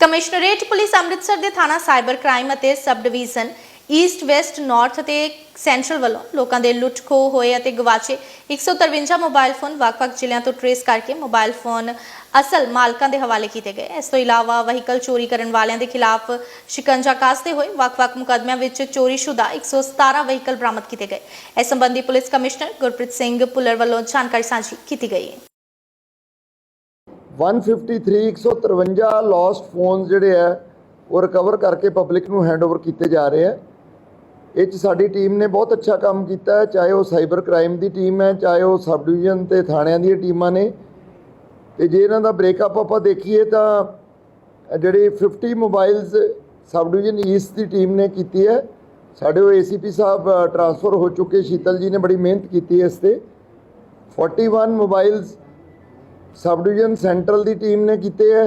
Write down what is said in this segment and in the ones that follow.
Commissionerate police Amritsar ਦੇ ਥਾਣਾ cyber crime ਅਤੇ sub division east west north ਅਤੇ ਸੈਂਟਰਲ ਵੱਲੋਂ ਲੋਕਾਂ ਦੇ ਲੁੱਟ ਖੋਹ ਹੋਏ ਅਤੇ ਗਵਾਚੇ 153 ਮੋਬਾਈਲ ਫੋਨ ਵੱਖ-ਵੱਖ ਜ਼ਿਲ੍ਹਿਆਂ ਤੋਂ ਟਰੇਸ ਕਰਕੇ ਮੋਬਾਈਲ ਫੋਨ ਅਸਲ ਮਾਲਕਾਂ ਦੇ ਹਵਾਲੇ ਕੀਤੇ ਗਏ। ਇਸ ਤੋਂ ਇਲਾਵਾ ਵਹੀਕਲ ਚੋਰੀ ਕਰਨ ਵਾਲਿਆਂ ਦੇ ਖਿਲਾਫ ਸ਼ਿਕੰਜਾ ਕੱਸਦੇ ਹੋਏ ਵੱਖ-ਵੱਖ ਮੁਕੱਦਮਿਆਂ ਵਿੱਚ ਚੋਰੀशुदा 117 ਵਹੀਕਲ ਬਰਾਮਦ ਕੀਤੇ ਗਏ। ਇਸ ਸੰਬੰਧੀ ਪੁਲਿਸ ਕਮਿਸ਼ਨਰ ਗੁਰਪ੍ਰੀਤ ਸਿੰਘ ਭੁੱਲਰ ਵੱਲੋਂ ਜਾਣਕਾਰੀ ਸਾਂਝੀ ਕੀਤੀ ਗਈ ਹੈ। 153 153 ਲੋਸਟ ਫੋਨਸ ਜਿਹੜੇ ਆ, ਉਹ ਰਿਕਵਰ ਕਰਕੇ ਪਬਲਿਕ ਨੂੰ ਹੈਂਡਓਵਰ ਕੀਤੇ ਜਾ ਰਹੇ ਆ। ਇਹ 'ਚ ਸਾਡੀ ਟੀਮ ਨੇ ਬਹੁਤ ਅੱਛਾ ਕੰਮ ਕੀਤਾ ਹੈ, ਚਾਹੇ ਉਹ ਸਾਈਬਰ ਕ੍ਰਾਈਮ ਦੀ ਟੀਮ ਹੈ, ਚਾਹੇ ਉਹ ਸਬ ਡਿਵੀਜ਼ਨ ਤੇ ਥਾਣਿਆਂ ਦੀਆਂ ਟੀਮਾਂ ਨੇ। ਤੇ ਜੇ ਇਹਨਾਂ ਦਾ ਬ੍ਰੇਕਅਪ ਆਪਾਂ ਦੇਖੀਏ ਤਾਂ ਜਿਹੜੀ 50 ਮੋਬਾਈਲਸ ਸਬ ਡਿਵੀਜ਼ਨ ਈਸਟ ਦੀ ਟੀਮ ਨੇ ਕੀਤੀ ਹੈ, ਸਾਡੇ ਉਹ ਏਸੀਪੀ ਸਾਹਿਬ ਟਰਾਂਸਫਰ ਹੋ ਚੁੱਕੇ, ਸ਼ੀਤਲ ਜੀ ਨੇ ਬੜੀ ਮਿਹਨਤ ਕੀਤੀ ਇਸ ਤੇ। 41 ਮੋਬਾਈਲਸ ਸਬ ਡਿਵੀਜ਼ਨ ਸੈਂਟਰਲ ਦੀ ਟੀਮ ਨੇ ਕੀਤੇ ਹੈ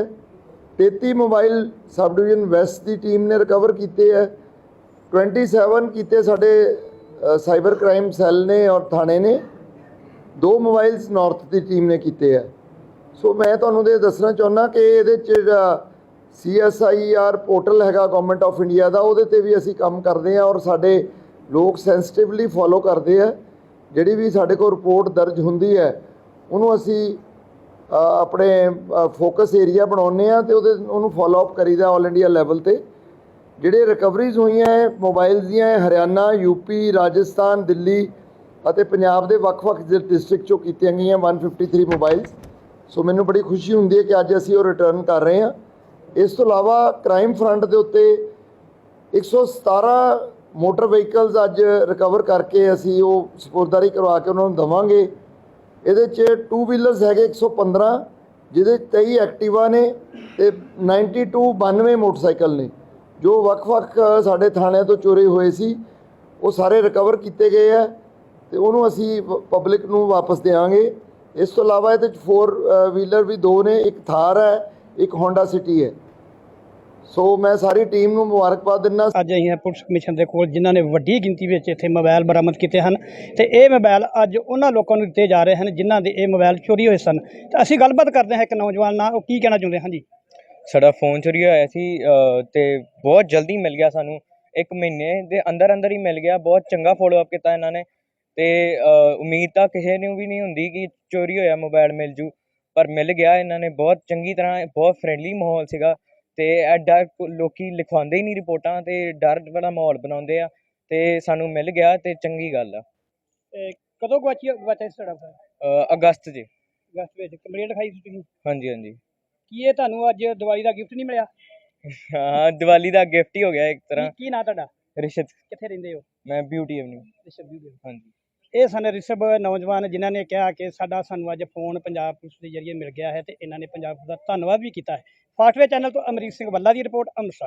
33 ਮੋਬਾਈਲ ਸਬ ਡਿਵੀਜ਼ਨ ਵੈਸਟ ਦੀ ਟੀਮ ਨੇ ਰਿਕਵਰ ਕੀਤੇ ਹੈ 27 ਕੀਤੇ ਸਾਡੇ ਸਾਈਬਰ ਕ੍ਰਾਈਮ ਸੈੱਲ ਨੇ ਔਰ ਥਾਣੇ ਨੇ, ਦੋ ਮੋਬਾਈਲਸ ਨਾਰਥ ਦੀ ਟੀਮ ਨੇ ਕੀਤੇ ਹੈ ਸੋ ਮੈਂ ਤੁਹਾਨੂੰ ਇਹ ਦੱਸਣਾ ਚਾਹੁੰਦਾ ਕਿ ਇਹਦੇ ਚ ਜਿਹੜਾ CSIR ਪੋਰਟਲ ਹੈਗਾ ਗਵਰਨਮੈਂਟ ਆਫ ਇੰਡੀਆ ਦਾ, ਉਹਦੇ ਤੇ ਵੀ ਅਸੀਂ ਕੰਮ ਕਰਦੇ ਹਾਂ ਔਰ ਸਾਡੇ ਲੋਕ ਸੈਂਸਿਟਿਵਲੀ ਫੋਲੋ ਕਰਦੇ ਆ। ਜਿਹੜੀ ਵੀ ਸਾਡੇ ਕੋਲ ਰਿਪੋਰਟ ਦਰਜ ਹੁੰਦੀ ਹੈ ਉਹਨੂੰ ਅਸੀਂ ਆਪਣੇ ਫੋਕਸ ਏਰੀਆ ਬਣਾਉਂਦੇ ਆ ਤੇ ਉਹਦੇ, ਉਹਨੂੰ ਫਾਲੋ ਅਪ ਕਰੀਦਾ ਆਲ ਇੰਡੀਆ ਲੈਵਲ ਤੇ। ਜਿਹੜੇ ਰਿਕਵਰੀਜ਼ ਹੋਈਆਂ ਹੈ ਮੋਬਾਈਲਸ ਦੀਆਂ ਇਹ ਹਰਿਆਣਾ ਯੂਪੀ ਰਾਜਸਥਾਨ, ਦਿੱਲੀ ਅਤੇ ਪੰਜਾਬ ਦੇ ਵੱਖ-ਵੱਖ ਡਿਸਟ੍ਰਿਕਟ ਚੋਂ ਕੀਤੀਆਂ ਗਈਆਂ 153 ਮੋਬਾਈਲਸ ਸੋ ਮੈਨੂੰ ਬੜੀ ਖੁਸ਼ੀ ਹੁੰਦੀ ਹੈ ਕਿ ਅੱਜ ਅਸੀਂ ਉਹ ਰਿਟਰਨ ਕਰ ਰਹੇ ਹਾਂ। ਇਸ ਤੋਂ ਇਲਾਵਾ ਕ੍ਰਾਈਮ ਫਰੰਟ ਦੇ ਉੱਤੇ 117 ਮੋਟਰ ਵਹੀਕਲਸ ਅੱਜ ਰਿਕਵਰ ਕਰਕੇ ਅਸੀਂ ਉਹ ਸਪੁਰਦਾਰੀ ਕਰਵਾ ਕੇ ਉਹਨਾਂ ਨੂੰ ਦਵਾਂਗੇ। ਇਹਦੇ 'ਚ ਟੂ ਵੀਲਰਸ ਹੈਗੇ 115 ਜਿਹਦੇ 'ਚ 23 ਐਕਟਿਵਾ ਨੇ ਤੇ 92 92 ਮੋਟਰਸਾਈਕਲ ਨੇ, ਜੋ ਵੱਖ-ਵੱਖ ਸਾਡੇ ਥਾਣਿਆਂ ਤੋਂ ਚੋਰੀ ਹੋਏ ਸੀ। ਉਹ ਸਾਰੇ ਰਿਕਵਰ ਕੀਤੇ ਗਏ ਆ ਤੇ ਉਹਨੂੰ ਅਸੀਂ ਪਬਲਿਕ ਨੂੰ ਵਾਪਸ ਦੇਵਾਂਗੇ ਇਸ ਤੋਂ ਇਲਾਵਾ ਇਹਦੇ 'ਚ 4 ਵੀਲਰ ਵੀ ਦੋ ਨੇ, ਇੱਕ ਥਾਰ ਹੈ, ਇੱਕ ਹੋਂਡਾ ਸਿਟੀ ਹੈ। ਸੋ ਮੈਂ ਸਾਰੀ ਟੀਮ ਨੂੰ ਮੁਬਾਰਕਬਾਦ ਦਿੰਦਾ ਅੱਜ ਅਸੀਂ ਹਾਂ ਪੁਲਿਸ ਕਮਿਸ਼ਨ ਦੇ ਕੋਲ ਜਿਨ੍ਹਾਂ ਨੇ ਵੱਡੀ ਗਿਣਤੀ ਵਿੱਚ ਇੱਥੇ ਮੋਬਾਈਲ ਬਰਾਮਦ ਕੀਤੇ ਹਨ ਤੇ ਇਹ ਮੋਬਾਈਲ ਅੱਜ ਉਹਨਾਂ ਲੋਕਾਂ ਨੂੰ ਦਿੱਤੇ ਜਾ ਰਹੇ ਹਨ ਜਿਨ੍ਹਾਂ ਦੇ ਇਹ ਮੋਬਾਈਲ ਚੋਰੀ ਹੋਏ ਸਨ। ਤੇ ਅਸੀਂ ਗੱਲਬਾਤ ਕਰਦੇ ਹਾਂ ਇੱਕ ਨੌਜਵਾਨ ਨਾਲ ਉਹ ਕੀ ਕਹਿਣਾ ਚਾਹੁੰਦੇ ਹਨ ਜੀ? ਸਾਡਾ ਫੋਨ ਚੋਰੀ ਹੋਇਆ ਸੀ ਤੇ ਬਹੁਤ ਜਲਦੀ ਮਿਲ ਗਿਆ ਸਾਨੂੰ। ਇੱਕ ਮਹੀਨੇ ਦੇ ਅੰਦਰ ਅੰਦਰ ਹੀ ਮਿਲ ਗਿਆ ਬਹੁਤ ਚੰਗਾ ਫੋਲੋ ਅਪ ਕੀਤਾ ਇਹਨਾਂ ਨੇ। ਤੇ ਉਮੀਦ ਤਾਂ ਕਿਸੇ ਨੂੰ ਵੀ ਨਹੀਂ ਹੁੰਦੀ ਕਿ ਚੋਰੀ ਹੋਇਆ ਮੋਬਾਈਲ ਮਿਲ ਜੂ। ਪਰ ਮਿਲ ਗਿਆ ਇਹਨਾਂ ਨੇ ਬਹੁਤ ਚੰਗੀ ਤਰ੍ਹਾਂ ਬਹੁਤ ਫਰੈਂਡਲੀ ਮਾਹੌਲ ਸੀਗਾ। ਤੇ ਐਡਾ ਕੋ- ਲੋਕੀ ਲਿਖਵਾਉਂਦੇ ਹੀ ਨਹੀਂ ਰਿਪੋਰਟਾਂ ਤੇ ਡਰ ਵਾਲਾ ਮਾਹੌਲ ਬਣਾਉਂਦੇ ਆ ਤੇ ਸਾਨੂੰ ਮਿਲ ਗਿਆ ਤੇ ਚੰਗੀ ਗੱਲ ਆ। ਕਦੋਂ ਗਵਾਚੀ ਗਵਾਚਿਆ ਸੀ ਤੁਹਾਡਾ ਫੋਨ ਅ, ਅਗਸਤ 'ਚ ਅਗਸਤ ਵਿੱਚ। ਕੰਪਲੇਂਟ ਲਿਖਾਈ ਸੀ ਤੁਸੀਂ? ਹਾਂਜੀ ਹਾਂਜੀ। ਕੀ ਇਹ ਤੁਹਾਨੂੰ ਅੱਜ ਦੀਵਾਲੀ ਦਾ ਗਿਫਟ ਨਹੀਂ ਮਿਲਿਆ? ਹਾਂ ਦੀਵਾਲੀ ਦਾ ਗਿਫਟ ਹੀ ਹੋ ਗਿਆ ਇੱਕ ਤਰ੍ਹਾਂ। ਕੀ ਕੀ ਨਾਂ ਤੁਹਾਡਾ? ਰਿਸ਼ਤ। ਕਿੱਥੇ ਰਹਿੰਦੇ ਹੋ? ਮੈਂ ਬਿਊਟੀ ਐਵਨਿਊ ਰਿਸ਼ਵ ਜੀ ਦੇ ਹਾਂਜੀ। ਇਹ ਸਨ ਰਿਸ਼ਵ ਨੌਜਵਾਨ ਜਿਨ੍ਹਾਂ ਨੇ ਕਿਹਾ ਕਿ ਸਾਡਾ ਸਾਨੂੰ ਅੱਜ ਫੋਨ ਪੰਜਾਬ ਪੁਲਿਸ ਦੇ ਜਰੀਏ ਮਿਲ ਗਿਆ ਹੈ ਤੇ ਇਹਨਾਂ ਨੇ ਪੰਜਾਬ ਪੁਲਿਸ ਦਾ ਧੰਨਵਾਦ ਵੀ ਕੀਤਾ ਹੈ। ਫਾਸਟਵੇ ਚੈਨਲ ਤੋਂ ਅਮਰੀਕ ਸਿੰਘ ਵੱਲਾ ਦੀ ਰਿਪੋਰਟ ਅੰਮ੍ਰਿਤਸਰ।